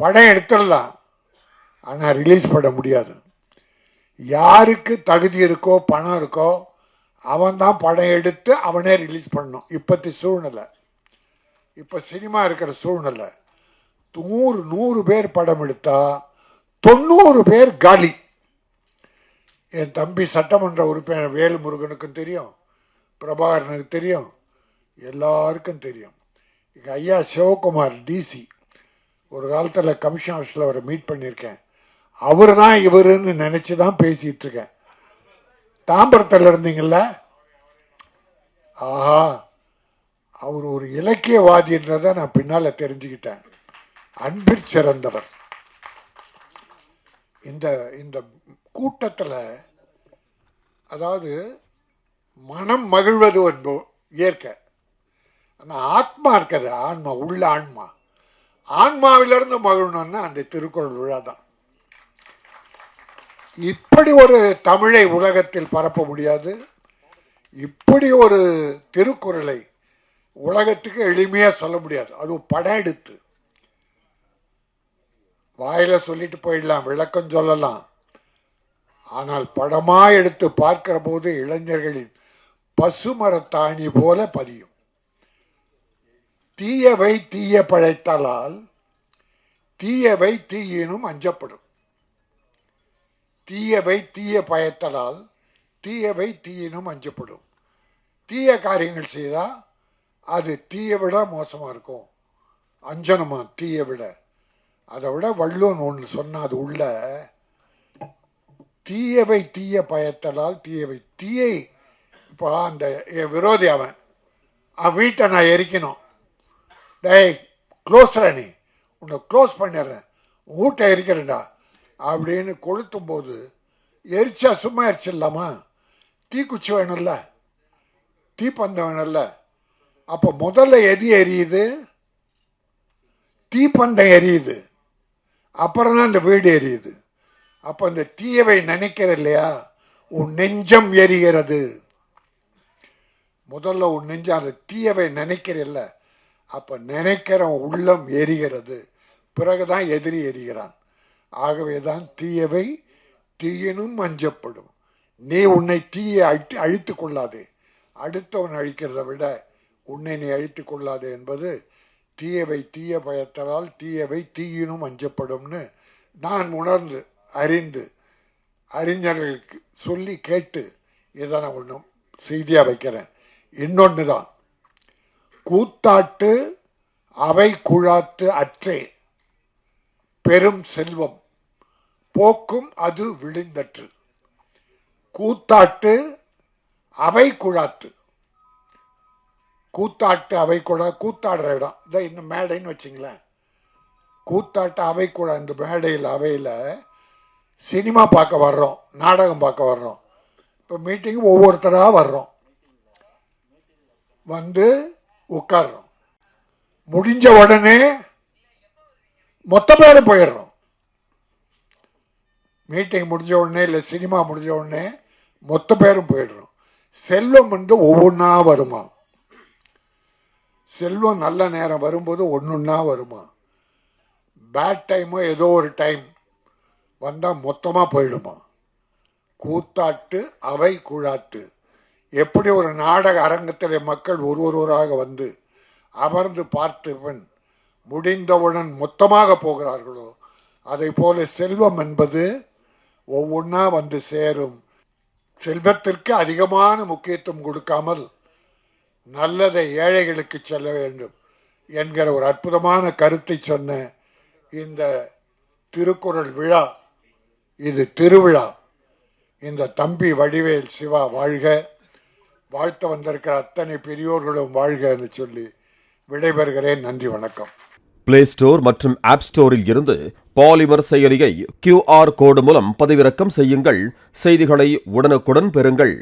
படம் எடுத்துடலாம். ஆனால் ரிலீஸ் பண்ண முடியாது. யாருக்கு தகுதி இருக்கோ பணம் இருக்கோ அவன் தான் படம் எடுத்து அவனே ரிலீஸ் பண்ணணும். இப்பத்தி சூழ்நிலை. இப்போ சினிமா இருக்கிற சூழ்நிலை. நூறு நூறு பேர் படம் எடுத்தா தொண்ணூறு பேர் காலி. என் தம்பி சட்டமன்ற உறுப்பினர் வேலுமுருகனுக்கும் தெரியும். பிரபாகரனுக்கு தெரியும். எல்லாருக்கும் தெரியும். எங்க ஐயா சிவகுமார் டிசி ஒரு காலத்தில் கமிஷன் ஆஃபீஸில் அவரை மீட் பண்ணியிருக்கேன். அவர் தான் இவருன்னு நினச்சி தான் பேசிகிட்டு இருக்கேன் தாம்பரத்தில் இருந்தீங்கல்ல? ஆஹா அவர் ஒரு இலக்கியவாதின்றதை நான் பின்னால் தெரிஞ்சுக்கிட்டேன் அன்பிற் சிறந்தவர். இந்த இந்த கூட்டத்தில் அதாவது மனம் மகிழ்வது என்போ இயற்கை. ஆனால் ஆத்மா இருக்குது ஆன்மா உள்ள ஆன்மா. ஆன்மாவிலிருந்து மகிழணும்னா அந்த திருக்குறள் விழா தான் இப்படி ஒரு தமிழை உலகத்தில் பரப்ப முடியாது. இப்படி ஒரு திருக்குறளை உலகத்துக்கு எளிமையாக சொல்ல முடியாது. அது படம் எடுத்து. வாயில சொல்லிட்டு போயிடலாம் விளக்கம் சொல்லலாம். ஆனால் படமா எடுத்து பார்க்கிற போது இளைஞர்களின் பசுமரத்தாணி போல பதியும். தீயவை தீய பழைத்தலால் தீயவை தீயினும் அஞ்சப்படும். தீயவை தீய பயத்தலால் தீயவை தீயினும் அஞ்சப்படும். தீய காரியங்கள் செய்தால் அது தீயை விட மோசமாக இருக்கும். அஞ்சனமா தீயை விட. அதை விட வள்ளுவன் ஒன்று சொன்னால் அது உள்ள தீயவை தீய பயத்தலால் தீயவை தீயை இப்போ அந்த என் விரோதி அவன். அவன் வீட்டை நான் எரிக்கணும். டேய் க்ளோஸ்ரா நீ. உன்னை க்ளோஸ் பண்ணிடுறேன். வீட்டை எரிக்கிறேன்டா. அப்படின்னு கொளுத்தும் போது எரிச்சா சும்மா எரிச்சிடலாமா? தீக்குச்சி வேணும்ல. தீப்பந்தம் வேணும்ல. அப்போ முதல்ல எது எரியுது? தீப்பந்தம் எரியுது. அப்புறம் தான் இந்த வீடு எரியுது. அப்போ அந்த தீயவை நினைக்கிற இல்லையா? உன் நெஞ்சம் எரிகிறது. முதல்ல உன் நெஞ்சம் அந்த தீயவை நினைக்கிறல்ல அப்ப நினைக்கிறவன் உள்ளம் எரிகிறது. பிறகுதான் எதிரி எரிகிறான். ஆகவேதான் தீயவை தீயினும் அஞ்சப்படும். நீ உன்னை தீயை அழித்து அழித்து கொள்ளாதே. அடுத்தவன் அழிக்கிறத விட உன்னை நீ அழித்து கொள்ளாதே என்பது தீயவை தீய பயத்தலால் தீயவை தீயினும் அஞ்சப்படும்னு நான் உணர்ந்து அறிந்து அறிஞர்களுக்கு சொல்லி கேட்டு இதை நான் ஒன்றும் செய்தியாக வைக்கிறேன். இன்னொன்று தான் கூத்தாட்டு அவை குழாத்து அற்றே. பெரும் செல்வம். போக்கும் அது விழுந்தற்று. கூத்தாட்டு அவை குழாத்து. கூத்தாட்டு அவை குழா கூத்தாடுற இடம். இதான் இந்த மேடைன்னு வச்சிங்களேன். கூத்தாட்டு அவை குழா இந்த மேடையில் அவையில் சினிமா பார்க்க வர்றோம் நாடகம் பார்க்க வர்றோம். இப்போ மீட்டிங் ஒவ்வொருத்தராக வர்றோம். வந்து உட்கார்றோம். முடிஞ்ச உடனே மொத்த பேரும் போயிடுறோம். மீட்டிங் முடிஞ்ச உடனே இல்லை சினிமா முடிஞ்ச உடனே மொத்த பேரும் போயிடுறோம். செல்வம் வந்து ஒவ்வொன்றா வருமா? செல்வம் நல்ல நேரம் வரும்போது ஒன்னொன்னா வருமா? பேட் டைமோ ஏதோ ஒரு டைம் வந்தால் மொத்தமாக போயிடுமா? கூத்தாட்டு அவை குழாட்டு. எப்படி ஒரு நாடக அரங்கத்திலே மக்கள் ஒருவராக வந்து அமர்ந்து பார்த்தவன் முடிந்தவுடன் மொத்தமாக போகிறார்களோ அதை போல செல்வம் என்பது ஒவ்வொன்றா வந்து சேரும். செல்வத்திற்கு அதிகமான முக்கியத்துவம் கொடுக்காமல் நல்லதை ஏழைகளுக்கு செல்ல வேண்டும் என்கிற ஒரு அற்புதமான கருத்தை சொன்ன இந்த திருக்குறள் விழா இது திருவிழா. இந்த தம்பி வடிவேல் சிவா வாழ்க. வாழ்த்த வந்திருக்கிற அத்தனை பெரியோர்களும் வாழ்க என்று சொல்லி விடைபெறுகிறேன். நன்றி வணக்கம். பிளே ஸ்டோர் மற்றும் ஆப் ஸ்டோரில் இருந்து பாலிமர் செயலியை கியூஆர் கோடு மூலம் பதிவிறக்கம் செய்யுங்கள். செய்திகளை உடனுக்குடன் பெறுங்கள்.